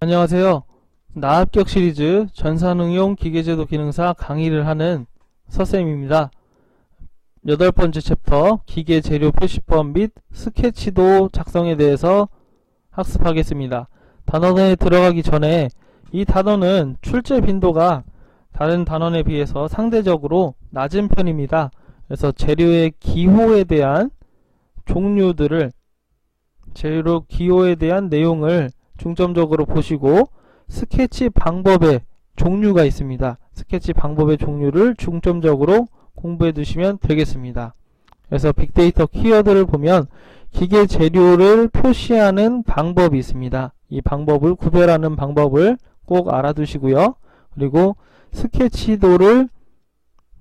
안녕하세요. 나합격 시리즈 전산응용 기계제도 기능사 강의를 하는 서쌤입니다. 여덟 번째 챕터 기계 재료 표시법 및 스케치도 작성에 대해서 학습하겠습니다. 단원에 들어가기 전에 이 단원은 출제 빈도가 다른 단원에 비해서 상대적으로 낮은 편입니다. 그래서 재료의 기호에 대한 종류들을 재료 기호에 대한 내용을 중점적으로 보시고 스케치 방법의 종류가 있습니다. 스케치 방법의 종류를 중점적으로 공부해 두시면 되겠습니다. 그래서 빅데이터 키워드를 보면 기계 재료를 표시하는 방법이 있습니다. 이 방법을 구별하는 방법을 꼭 알아두시고요. 그리고 스케치도를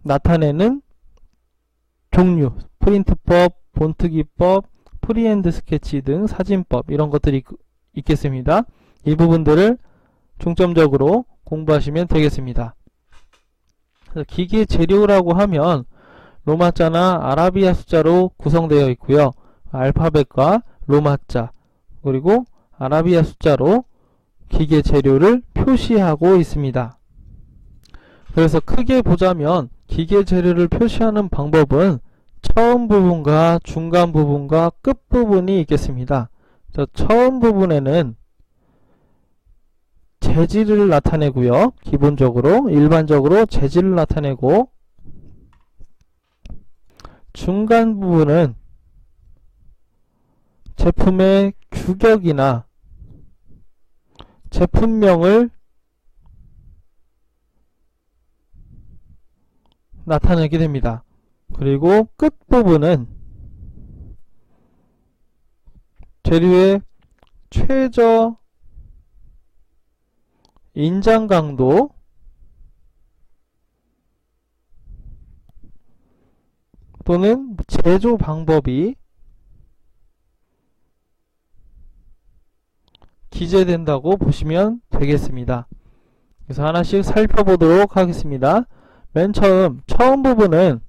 나타내는 종류, 프린트법, 본트기법, 프리핸드 스케치 등 사진법 이런 것들이 있겠습니다. 이 부분들을 중점적으로 공부하시면 되겠습니다. 기계 재료라고 하면 로마자나 아라비아 숫자로 구성되어 있고요. 알파벳과 로마자 그리고 아라비아 숫자로 기계 재료를 표시하고 있습니다. 그래서 크게 보자면 기계 재료를 표시하는 방법은 처음 부분과 중간 부분과 끝 부분이 있겠습니다. 처음 부분에는 재질을 나타내고요. 기본적으로 일반적으로 재질을 나타내고 중간 부분은 제품의 규격이나 제품명을 나타내게 됩니다. 그리고 끝부분은 재료의 최저 인장 강도 또는 제조 방법이 기재된다고 보시면 되겠습니다. 그래서 하나씩 살펴보도록 하겠습니다. 맨 처음 처음 부분은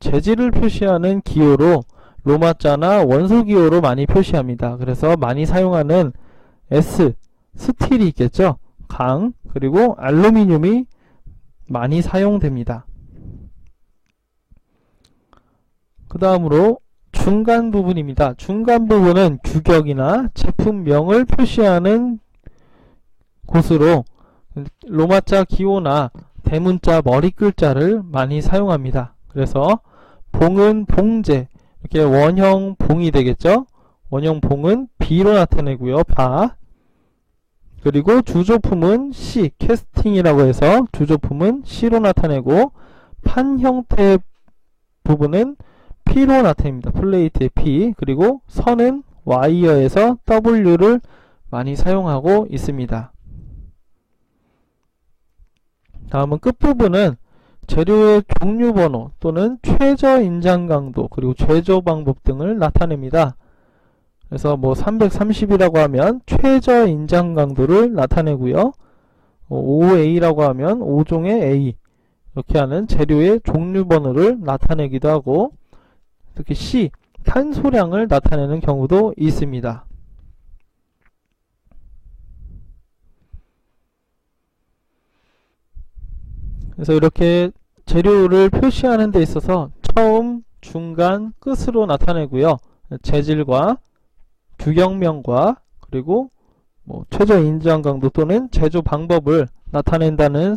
재질을 표시하는 기호로 로마자나 원소 기호로 많이 표시합니다. 그래서 많이 사용하는 S, 스틸이 있겠죠. 강, 그리고 알루미늄이 많이 사용됩니다. 그 다음으로 중간 부분입니다. 중간 부분은 규격이나 제품명을 표시하는 곳으로 로마자 기호나 대문자 머리 글자를 많이 사용합니다. 그래서 봉은 봉제 이렇게 원형 봉이 되겠죠. 원형 봉은 B로 나타내고요. 바 그리고 주조품은 C 캐스팅이라고 해서 주조품은 C로 나타내고 판 형태 부분은 P로 나타냅니다. 플레이트의 P 그리고 선은 와이어에서 W를 많이 사용하고 있습니다. 다음은 끝부분은 재료의 종류 번호 또는 최저 인장 강도 그리고 제조 방법 등을 나타냅니다. 그래서 뭐 330이라고 하면 최저 인장 강도를 나타내고요. 5A라고 하면 5종의 A 이렇게 하는 재료의 종류 번호를 나타내기도 하고 특히 C 탄소량을 나타내는 경우도 있습니다. 그래서 이렇게 재료를 표시하는 데 있어서 처음, 중간, 끝으로 나타내고요. 재질과 규격명과 그리고 뭐 최저 인정 강도 또는 제조 방법을 나타낸다는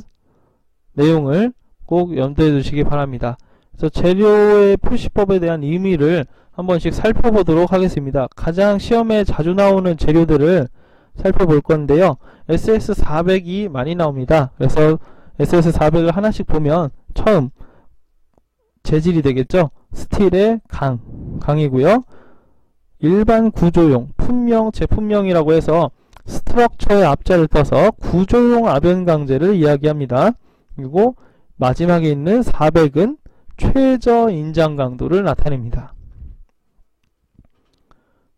내용을 꼭 염두에 두시기 바랍니다. 그래서 재료의 표시법에 대한 의미를 한 번씩 살펴보도록 하겠습니다. 가장 시험에 자주 나오는 재료들을 살펴볼 건데요. SS400이 많이 나옵니다. 그래서 SS400을 하나씩 보면 처음 재질이 되겠죠. 스틸의 강, 강이고요. 일반 구조용, 품명, 제품명이라고 해서 스트럭처의 앞자를 떠서 구조용 아변강제를 이야기합니다. 그리고 마지막에 있는 400은 최저 인장 강도를 나타냅니다.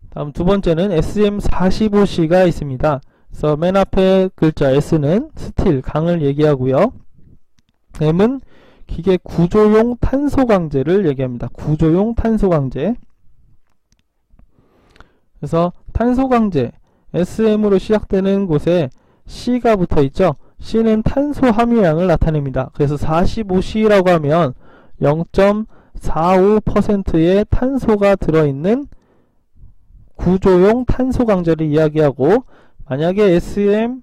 다음 두 번째는 SM45C가 있습니다. 그래서 맨 앞에 글자 S는 스틸, 강을 얘기하고요. M은 기계 구조용 탄소 강제를 얘기합니다. 구조용 탄소 강제. 그래서 탄소 강제 SM으로 시작되는 곳에 C가 붙어 있죠. C는 탄소 함유량을 나타냅니다. 그래서 45C라고 하면 0.45%의 탄소가 들어있는 구조용 탄소 강제를 이야기하고 만약에 SM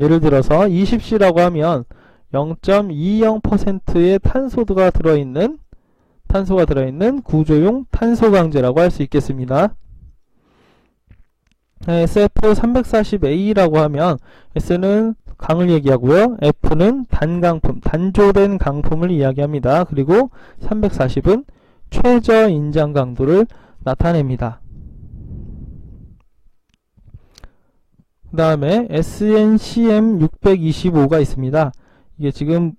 예를 들어서 20C라고 하면 0.20%의 탄소가 들어있는 탄소가 들어있는 구조용 탄소 강제라고 할 수 있겠습니다. SF340A라고 하면 S는 강을 얘기하고요. F는 단강품, 단조된 강품을 이야기합니다. 그리고 340은 최저 인장 강도를 나타냅니다. 그 다음에 SNCM625가 있습니다. 이게 지금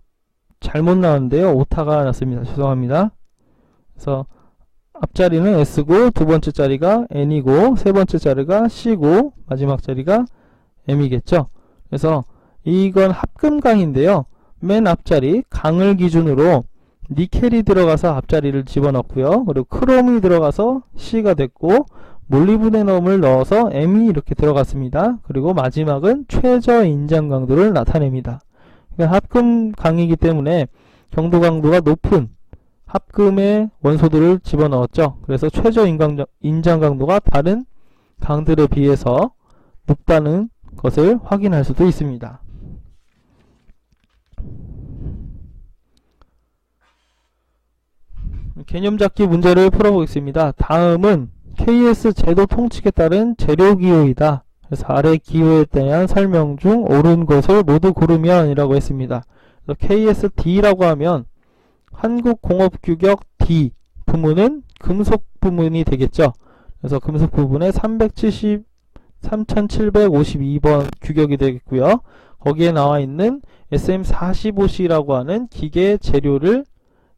잘못 나왔는데요. 오타가 났습니다. 죄송합니다. 그래서 앞자리는 S고 두 번째 자리가 N이고 세 번째 자리가 C고 마지막 자리가 M이겠죠. 그래서 이건 합금강인데요. 맨 앞자리 강을 기준으로 니켈이 들어가서 앞자리를 집어넣고요. 그리고 크롬이 들어가서 C가 됐고 몰리브데넘을 넣어서 M이 이렇게 들어갔습니다. 그리고 마지막은 최저 인장 강도를 나타냅니다. 그러니까 합금 강이기 때문에 경도 강도가 높은 합금의 원소들을 집어넣었죠. 그래서 최저 인강, 인장 강도가 다른 강들에 비해서 높다는 것을 확인할 수도 있습니다. 개념 잡기 문제를 풀어보겠습니다. 다음은 KS 제도 통칙에 따른 재료 기호이다. 그래서 아래 기호에 대한 설명 중 옳은 것을 모두 고르면 이라고 했습니다. KSD라고 하면 한국공업규격 D 부문은 금속 부문이 되겠죠. 그래서 금속 부분에 370, 3752번 규격이 되겠고요. 거기에 나와 있는 SM45C라고 하는 기계 재료를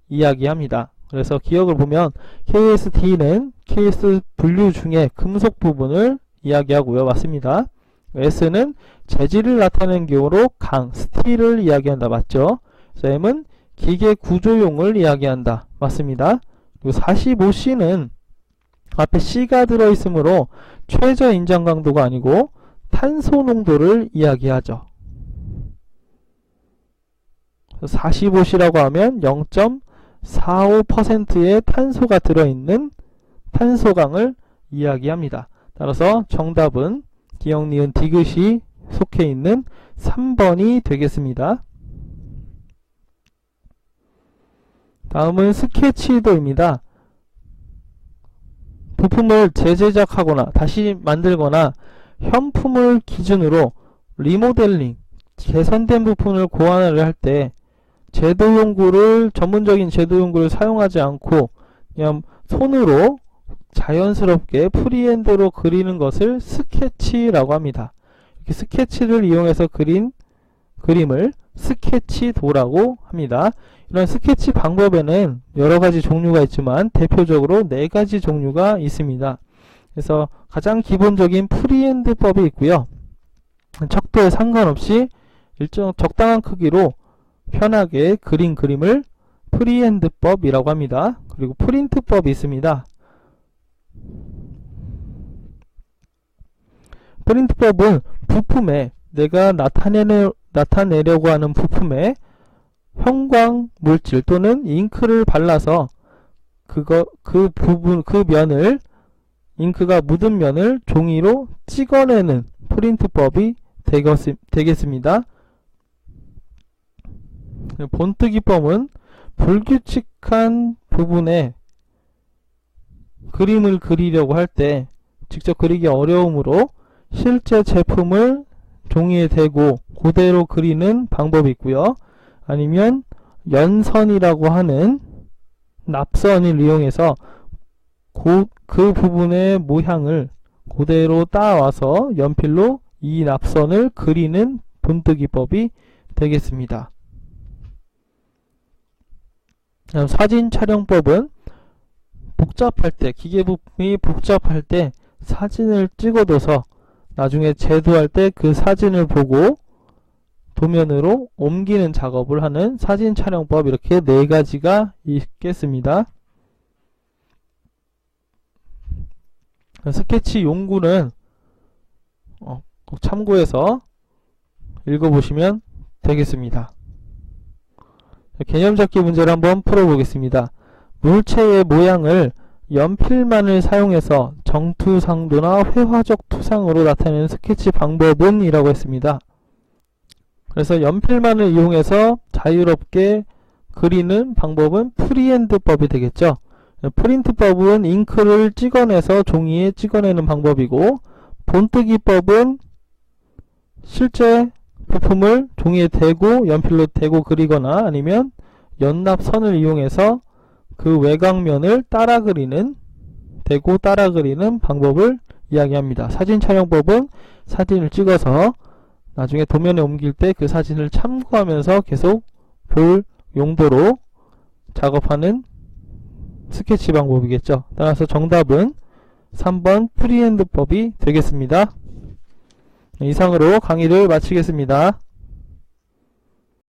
이야기합니다. 그래서 기억을 보면 KSD는 KS 분류 중에 금속 부분을 이야기하고요. 맞습니다. S는 재질을 나타내는 경우로 강, 스틸을 이야기한다. 맞죠? M은 기계 구조용을 이야기한다. 맞습니다. 그리고 45C는 앞에 C가 들어있으므로 최저 인장 강도가 아니고 탄소 농도를 이야기하죠. 45C라고 하면 0.45%의 탄소가 들어있는 탄소강을 이야기합니다. 따라서 정답은 기억, 니은, 디귿이 속해 있는 3번이 되겠습니다. 다음은 스케치도입니다. 부품을 재제작하거나 다시 만들거나 현품을 기준으로 리모델링, 개선된 부품을 고안을 할 때 제도용구를 전문적인 제도용구를 사용하지 않고 그냥 손으로 자연스럽게 프리핸드로 그리는 것을 스케치라고 합니다. 이렇게 스케치를 이용해서 그린 그림을 스케치도라고 합니다. 이런 스케치 방법에는 여러 가지 종류가 있지만 대표적으로 네 가지 종류가 있습니다. 그래서 가장 기본적인 프리핸드법이 있고요. 척도에 상관없이 일정 적당한 크기로 편하게 그린 그림을 프리핸드법이라고 합니다. 그리고 프린트법이 있습니다. 프린트법은 부품에 내가 나타내려, 나타내려고 하는 부품에 형광 물질 또는 잉크를 발라서 그거 그 부분 그 면을 잉크가 묻은 면을 종이로 찍어내는 프린트법이 되겠습니다. 본뜨기법은 불규칙한 부분에 그림을 그리려고 할 때 직접 그리기 어려우므로 실제 제품을 종이에 대고 그대로 그리는 방법이 있고요. 아니면 연선이라고 하는 납선을 이용해서 그, 그 부분의 모양을 그대로 따와서 연필로 이 납선을 그리는 본뜨기법이 되겠습니다. 사진 촬영법은 복잡할 때, 기계 부품이 복잡할 때 사진을 찍어둬서 나중에 제도할 때 그 사진을 보고 도면으로 옮기는 작업을 하는 사진 촬영법 이렇게 네 가지가 있겠습니다. 스케치 용구는 어, 꼭 참고해서 읽어보시면 되겠습니다. 개념 잡기 문제를 한번 풀어보겠습니다. 물체의 모양을 연필만을 사용해서 정투상도나 회화적 투상으로 나타내는 스케치 방법은 이라고 했습니다. 그래서 연필만을 이용해서 자유롭게 그리는 방법은 프리핸드법이 되겠죠. 프린트법은 잉크를 찍어내서 종이에 찍어내는 방법이고 본뜨기법은 실제 부품을 종이에 대고 연필로 대고 그리거나 아니면 연납선을 이용해서 그 외곽면을 따라 그리는 대고 따라 그리는 방법을 이야기합니다. 사진 촬영법은 사진을 찍어서 나중에 도면에 옮길 때 그 사진을 참고하면서 계속 볼 용도로 작업하는 스케치 방법이겠죠. 따라서 정답은 3번 프리핸드법이 되겠습니다. 이상으로 강의를 마치겠습니다.